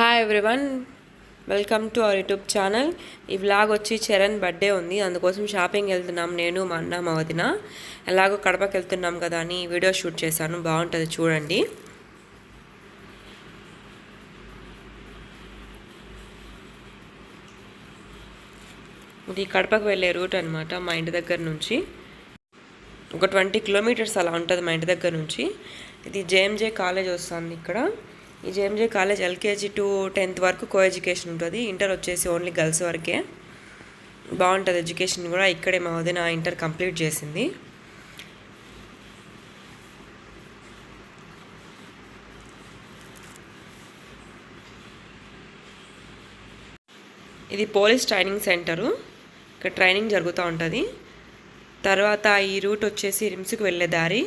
Hi everyone welcome to our YouTube channel ఈ vlog వచ్చి Charan birthday ఉంది. అందుకోసం షాపింగ్ వెళ్తున్నాం. నేను మా అన్న మా వదిన. ఎలాగో కడపకి వెళ్తున్నాం కదా అని వీడియో షూట్ చేశాను. బాగుంటుంది చూడండి. ఇది కడపకు వెళ్ళే రూట్ అనమాట మా ఇంటి దగ్గర నుంచి. ఒక ట్వంటీ కిలోమీటర్స్ అలా ఉంటుంది మా ఇంటి దగ్గర నుంచి. ఇది జేఎంజే కాలేజ్ వస్తుంది ఇక్కడ. ఈ JMJ college LKG to tenth వరకు కో ఎడ్యుకేషన్ ఉంటుంది. ఇంటర్ వచ్చేసి ఓన్లీ గర్ల్స్ వరకే. బాగుంటుంది ఎడ్యుకేషన్ కూడా. ఇక్కడే మా వదిన ఇంటర్ కంప్లీట్ చేసింది. ఇది పోలీస్ ట్రైనింగ్ సెంటరు. ఇక్కడ ట్రైనింగ్ జరుగుతూ ఉంటుంది. తర్వాత ఈ రూట్ వచ్చేసి రిమ్స్కి వెళ్ళే దారి.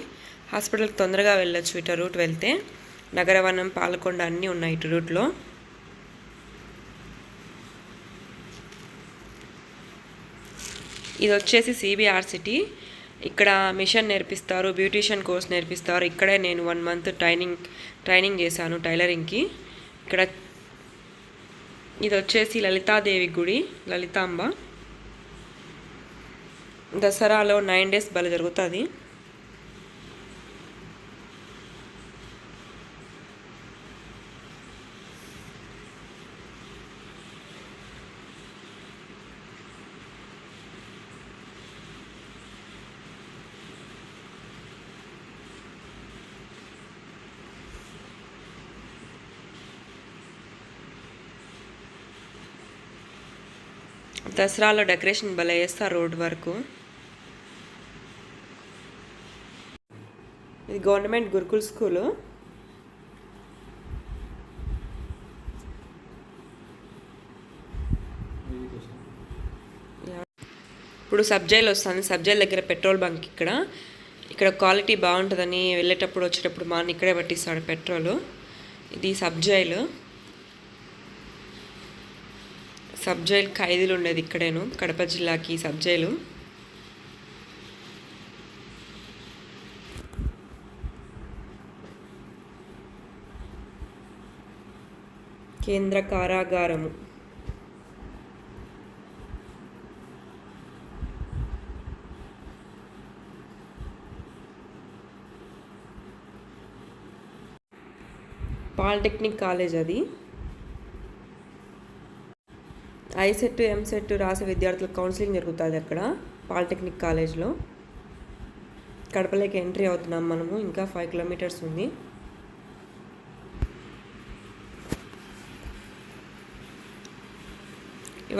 హాస్పిటల్కి తొందరగా వెళ్ళొచ్చు ఇటు రూట్ వెళ్తే. నగరవనం పాలకొండ అన్నీ ఉన్నాయి ఇటు రూట్లో. ఇది వచ్చేసి సిబిఆర్సిటీ ఇక్కడ మిషన్ నేర్పిస్తారు బ్యూటీషియన్ కోర్స్ నేర్పిస్తారు. ఇక్కడే నేను వన్ మంత్ ట్రైనింగ్ ట్రైనింగ్ చేశాను టైలరింగ్కి. ఇక్కడ ఇది వచ్చేసి లలితాదేవి గుడి లలితాంబ. దసరాలో నైన్ డేస్ బలి జరుగుతుంది. దసరాలో డెకరేషన్ భలే వేస్తారు రోడ్ వరకు. ఇది గవర్నమెంట్ గురుకుల్ స్కూలు. ఇప్పుడు సబ్జైల్ వస్తుంది సబ్జైల్ దగ్గర పెట్రోల్ బంక్ ఇక్కడ. ఇక్కడ క్వాలిటీ బాగుంటుందని వెళ్ళేటప్పుడు వచ్చేటప్పుడు మా ఇక్కడే పట్టిస్తాడు పెట్రోల్. ఇది సబ్జైల్. సబ్జైల్ ఖైదీలు ఉండేది ఇక్కడేను కడప జిల్లాకి సబ్జైలు. కేంద్ర కారాగారము. పాలిటెక్నిక్ కాలేజ్ అది. ఐసెట్ ఎంసెట్ రాసే విద్యార్థులకు కౌన్సిలింగ్ జరుగుతుంది అక్కడ పాలిటెక్నిక్ కాలేజ్లో. కడపలోకి ఎంట్రీ అవుతున్నాం మనము ఇంకా ఫైవ్ కిలోమీటర్స్ ఉంది.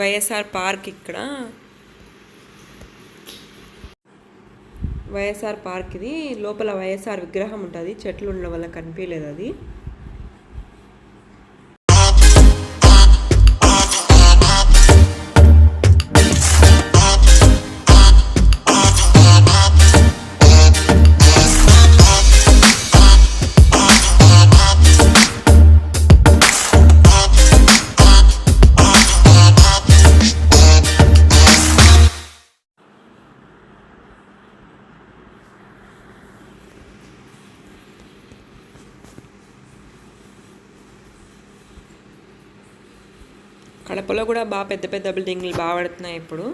వైఎస్ఆర్ పార్క్ ఇక్కడ. వైఎస్ఆర్ పార్క్ ఇది లోపల వైఎస్ఆర్ విగ్రహం ఉంటుంది చెట్లు ఉండడం వల్ల కనిపించలేదు అది. కడపలో కూడా బాగా పెద్ద పెద్ద బిల్డింగ్లు బాగా పడుతున్నాయి ఇప్పుడు.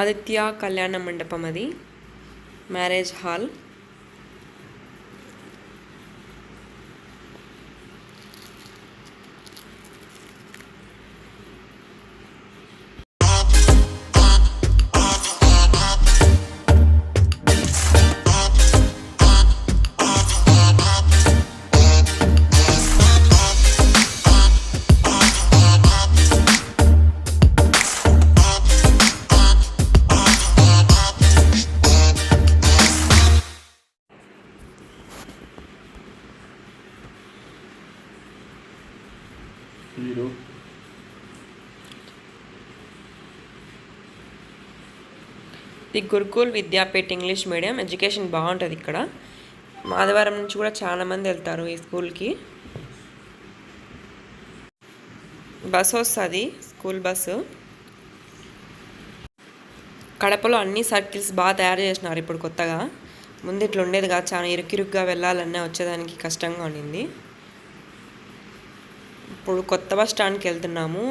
ఆదిత్య కళ్యాణ మండపం అది. Marriage hall the Gurukul Vidyapeeth English medium education బాగుంటుంది ఇక్కడ. ఆదివారం నుంచి కూడా చాలా మంది వెళ్తారు ఈ స్కూల్కి. బస్ వస్తుంది స్కూల్ బస్సు. కడపలో అన్ని సర్కిల్స్ బాగా తయారు చేసినారు ఇప్పుడు కొత్తగా. ముందు ఇట్లా ఉండేది కాదు చాలా ఇరుకిరుగ్గా వెళ్ళాలన్నా వచ్చేదానికి కష్టంగా ఉండింది. ఇప్పుడు కొత్త బస్ స్టాండ్కి వెళ్తున్నాము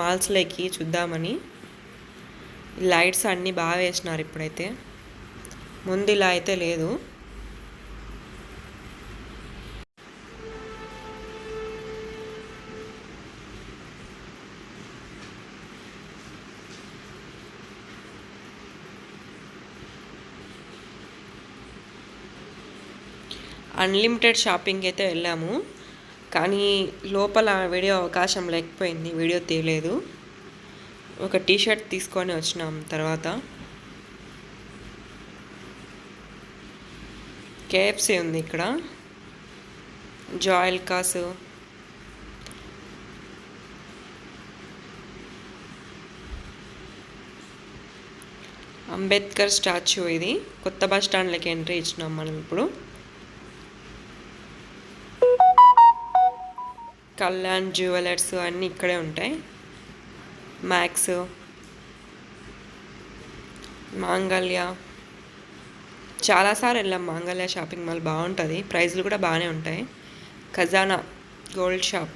మాల్స్లోకి చూద్దామని. లైట్స్ అన్నీ బాగా వేసినారు ఇప్పుడైతే. ముందు ఇలా అయితే లేదు. అన్లిమిటెడ్ షాపింగ్ అయితే వెళ్ళాము. కానీ లోపల వీడియో అవకాశం లేకపోయింది. వీడియో తీయలేదు. ఒక టీ షర్ట్ తీసుకొని వచ్చినాం తర్వాత. కేఎఫ్సీ ఉంది ఇక్కడ. జాయిల్ కాసు. అంబేద్కర్ స్టాచ్యూ ఇది. కొత్త బస్ స్టాండ్లోకి ఎంట్రీ ఇచ్చినాం మనం ఇప్పుడు. కళ్యాణ్ జ్యువెలర్స్ అన్నీ ఇక్కడే ఉంటాయి. మ్యాక్స్ మాంగళ్య చాలాసార్లు వెళ్ళాం మాంగళ్య షాపింగ్ మాల్ బాగుంటుంది. ప్రైస్లు కూడా బాగానే ఉంటాయి. Khazana gold shop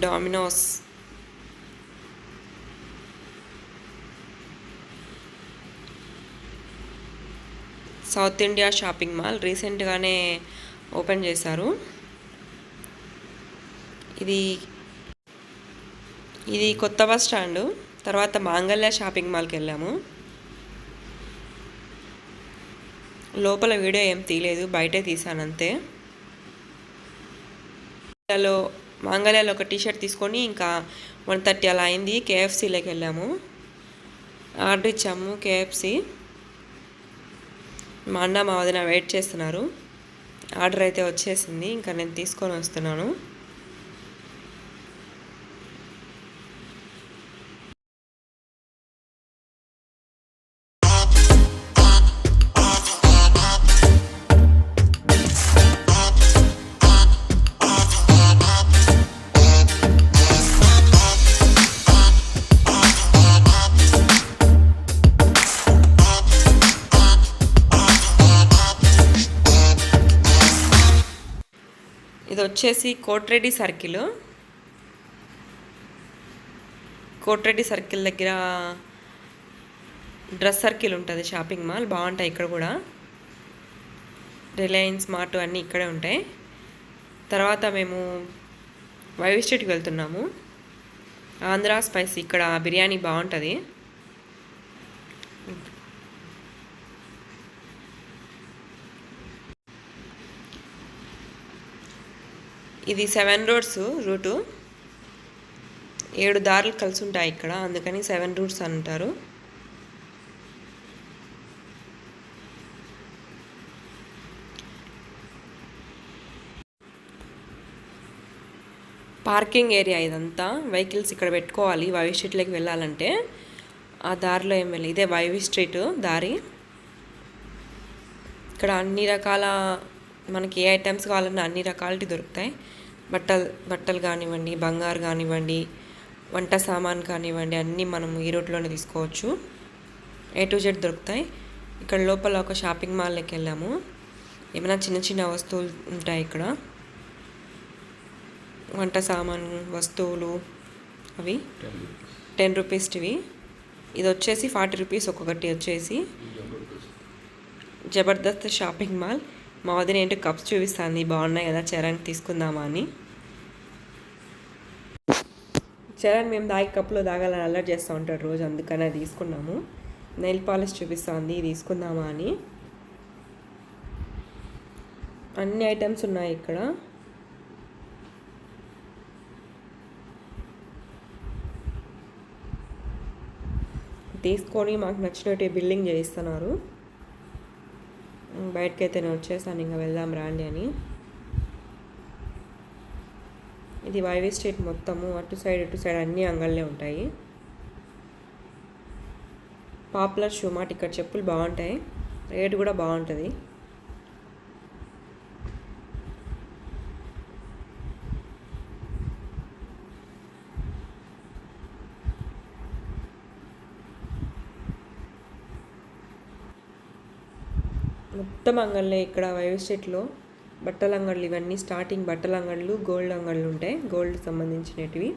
Domino's south India shopping mall రీసెంట్గానే ఓపెన్ చేశారు. ఇది ఇది కొత్త బస్ స్టాండు. తర్వాత మాంగళ్య షాపింగ్ మాల్కి వెళ్ళాము. లోపల వీడియో ఏం తీయలేదు బయటే తీసాను అంతే. మాంగళ్యలో మాంగళ్యాలో ఒక టీషర్ట్ తీసుకొని ఇంకా వన్ థర్టీ అలా అయింది. కేఎఫ్సీలోకి వెళ్ళాము. ఆర్డర్ ఇచ్చాము కేఎఫ్సీ మా అన్న మా వదిన వెయిట్ చేస్తున్నారు. ఆర్డర్ అయితే వచ్చేసింది ఇంకా నేను తీసుకొని వస్తున్నాను. వచ్చేసి కోట్రెడ్డి సర్కిల్. కోట్రెడ్డి సర్కిల్ దగ్గర డ్రెస్ సర్కిల్ ఉంటుంది షాపింగ్ మాల్. బాగుంటాయి ఇక్కడ కూడా. రిలయన్స్ మార్ట్ అన్నీ ఇక్కడే ఉంటాయి. తర్వాత మేము వైవి స్ట్రీట్కి వెళ్తున్నాము. ఆంధ్ర స్పైస్. ఇక్కడ బిర్యానీ బాగుంటుంది. ఇది సెవెన్ రోడ్స్ రూటు. ఏడు దారులు కలిసి ఉంటాయి ఇక్కడ అందుకని సెవెన్ రూట్స్ అంటారు. పార్కింగ్ ఏరియా ఇదంతా వెహికల్స్ ఇక్కడ పెట్టుకోవాలి వైవి స్ట్రీట్లోకి వెళ్ళాలంటే. ఆ దారిలో ఏం వెళ్ళి ఇదే వైవి స్ట్రీట్ దారి. ఇక్కడ అన్ని రకాల మనకి ఏ ఐటమ్స్ కావాలన్నా అన్ని రకాలటి దొరుకుతాయి. బట్టలు బట్టలు కానివ్వండి బంగారు కానివ్వండి వంట సామాన్ కానివ్వండి అన్నీ మనం ఈ రోడ్లోనే తీసుకోవచ్చు. ఏ టు జెడ్ దొరుకుతాయి. ఇక్కడ లోపల ఒక షాపింగ్ మాల్లోకి వెళ్ళాము. ఏమైనా చిన్న చిన్న వస్తువులు ఉంటాయి ఇక్కడ. వంట సామాన్ వస్తువులు అవి టెన్ రూపీస్టివి ఇది వచ్చేసి ఫార్టీ రూపీస్ ఒక్కొక్కటి వచ్చేసి. Jabardasth shopping mall. మా వదిన ఏంటో కప్స్ చూపిస్తుంది. బాగున్నాయి కదా చరణ్ తీసుకుందామా అని. చరణ్ మేము దాగి కప్పులో తాగాలని అలర్ట్ చేస్తూ ఉంటాడు రోజు అందుకనే తీసుకున్నాము. నెయిల్ పాలిష్ చూపిస్తుంది తీసుకుందామా అని. అన్ని ఐటమ్స్ ఉన్నాయి ఇక్కడ. తీసుకొని మాకు నచ్చినట్టు బిల్డింగ్ చేయిస్తున్నారు. బయటకి అయితే నేను వచ్చేసాను ఇంకా వెళ్దాం రాండి అని. ఇది వైవీ స్ట్రీట్ మొత్తము అటు సైడ్ ఇటు సైడ్ అన్ని అంగళ్ళే ఉంటాయి. పాపులర్ షూ మాట ఇక్కడ చెప్పులు బాగుంటాయి. రేటు కూడా బాగుంటుంది. మొత్తం అంగళ్ళే ఇక్కడ వైవ్ స్టేట్లో బట్టల అంగళ్ళు ఇవన్నీ స్టార్టింగ్ బట్టల అంగళ్ళు గోల్డ్ అంగళ్ళు ఉంటాయి. గోల్డ్ సంబంధించినటివి.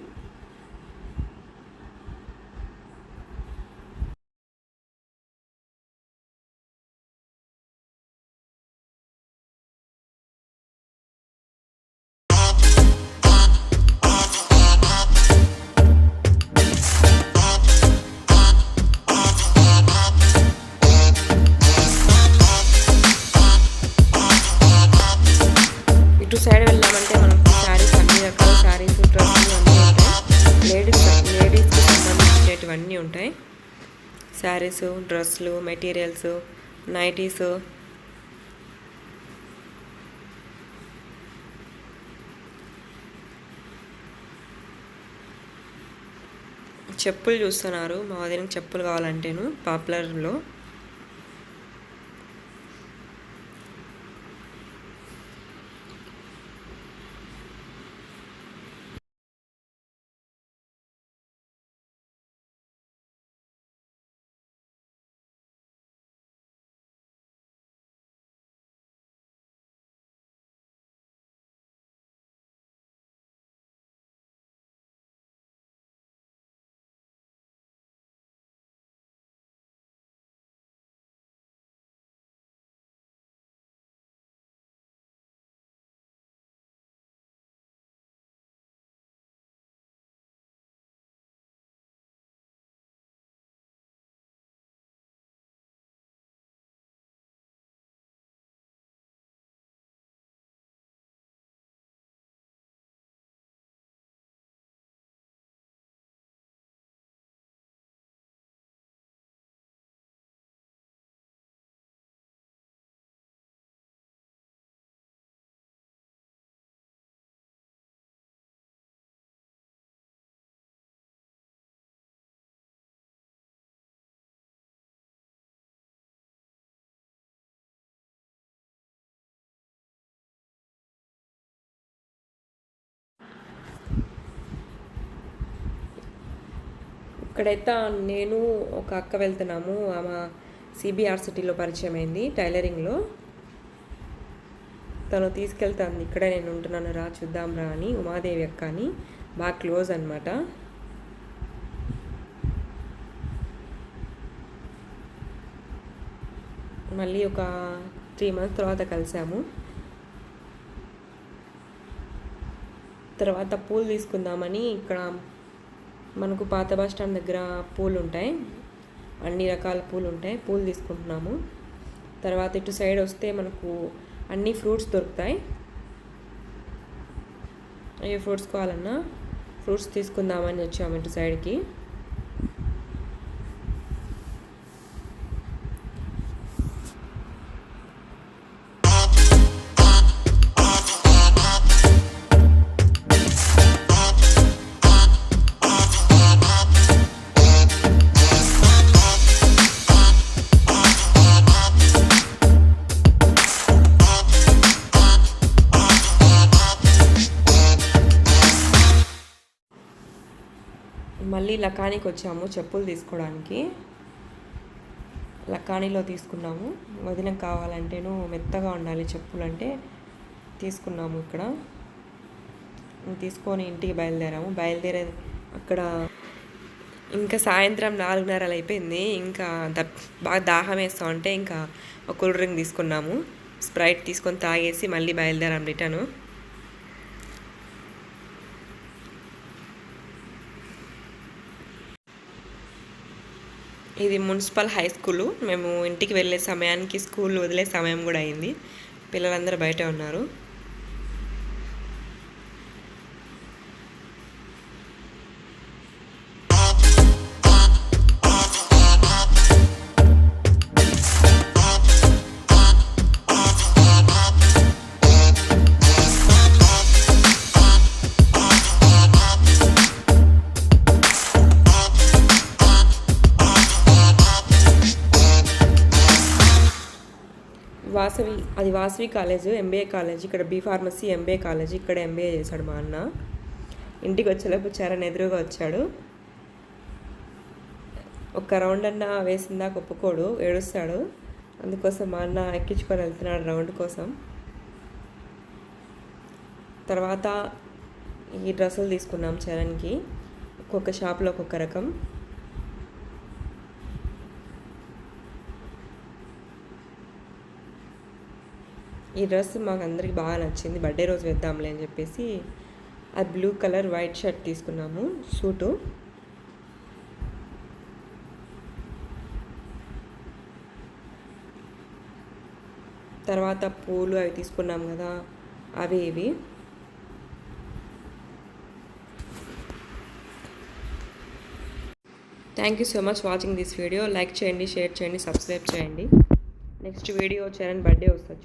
శారీస్ డ్రెస్సులు మెటీరియల్స్ నైటీస్. చెప్పులు చూస్తున్నారు. మా వదినకి చెప్పులు కావాలంటేను పాపులర్లో. ఇక్కడైతే నేను ఒక అక్క వెళ్తున్నాము. ఆమె సిబిఆర్ సిటీలో పరిచయం అయింది టైలరింగ్లో. తను తీసుకెళ్తాను ఇక్కడే నేను ఉంటున్నాను రా చూద్దాం రా అని ఉమాదేవి అక్క అని. బాగా క్లోజ్ అనమాట మళ్ళీ ఒక త్రీ మంత్స్ తర్వాత కలిసాము. తర్వాత పూలు తీసుకుందామని ఇక్కడ మనకు పాత బస్ స్టాండ్ దగ్గర పూలు ఉంటాయి. అన్ని రకాల పూలు ఉంటాయి. పూలు తీసుకుంటున్నాము. తర్వాత ఇటు సైడ్ వస్తే మనకు అన్ని ఫ్రూట్స్ దొరుకుతాయి. ఏ ఫ్రూట్స్ కావాలన్నా ఫ్రూట్స్ తీసుకుందామని వచ్చాము ఇటు సైడ్కి. లకానీకి వచ్చాము చెప్పులు తీసుకోవడానికి. లకానీలో తీసుకున్నాము. వదిన కావాలంటేను మెత్తగా ఉండాలి చెప్పులు అంటే తీసుకున్నాము ఇక్కడ. తీసుకొని ఇంటికి బయలుదేరాము. బయలుదేరే అక్కడ ఇంకా సాయంత్రం నాలుగున్నరలు అయిపోయింది ఇంకా ద బాగా దాహం వేస్తా ఉంటే ఇంకా ఒక కూల్ డ్రింక్ తీసుకున్నాము. స్ప్రైట్ తీసుకొని తాగేసి మళ్ళీ బయలుదేరాము రిటర్ను. ఇది మున్సిపల్ హై స్కూలు. మేము ఇంటికి వెళ్ళే సమయానికి స్కూల్ వదిలే సమయం కూడా అయింది. పిల్లలందరూ బయట ఉన్నారు. వాసవి కాలేజ్ ఎంబీఏ కాలేజ్ ఇక్కడ బీ ఫార్మసీ ఎంబీఏ కాలేజ్ ఇక్కడ ఎంబీఏ చేశాడు మా అన్న. ఇంటికి వచ్చేలోపు చరణ్ ఎదురుగా వచ్చాడు. ఒక్క రౌండ్ అన్న వేసిందాక ఒప్పుకోడు ఏడుస్తాడు. అందుకోసం మా అన్న ఎక్కించుకొని వెళ్తున్నాడు రౌండ్ కోసం. తర్వాత ఈ డ్రెస్సులు తీసుకున్నాం చరణ్కి. ఒక్కొక్క షాప్లో ఒక్కొక్క రకం. ఈ డ్రెస్ మాకు అందరికి బాగా నచ్చింది. బర్త్డే రోజు వేద్దాంలే అని చెప్పేసి ఆ బ్లూ కలర్ వైట్ షర్ట్ తీసుకున్నాము సూటు. తర్వాత పూలు అవి తీసుకున్నాం కదా అవి ఇవి. Thank you so much watching this video like చేయండి షేర్ చేయండి సబ్స్క్రైబ్ చేయండి. నెక్స్ట్ వీడియో చరణ్ బర్త్డే వస్తుంది